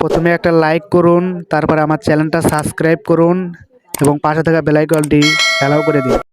প্রথমে একটা লাইক করুন, তারপর আমার চ্যানেলটা সাবস্ক্রাইব করুন এবং পাশে থাকা বেলাইকনটি অ্যালাউ করে দিন।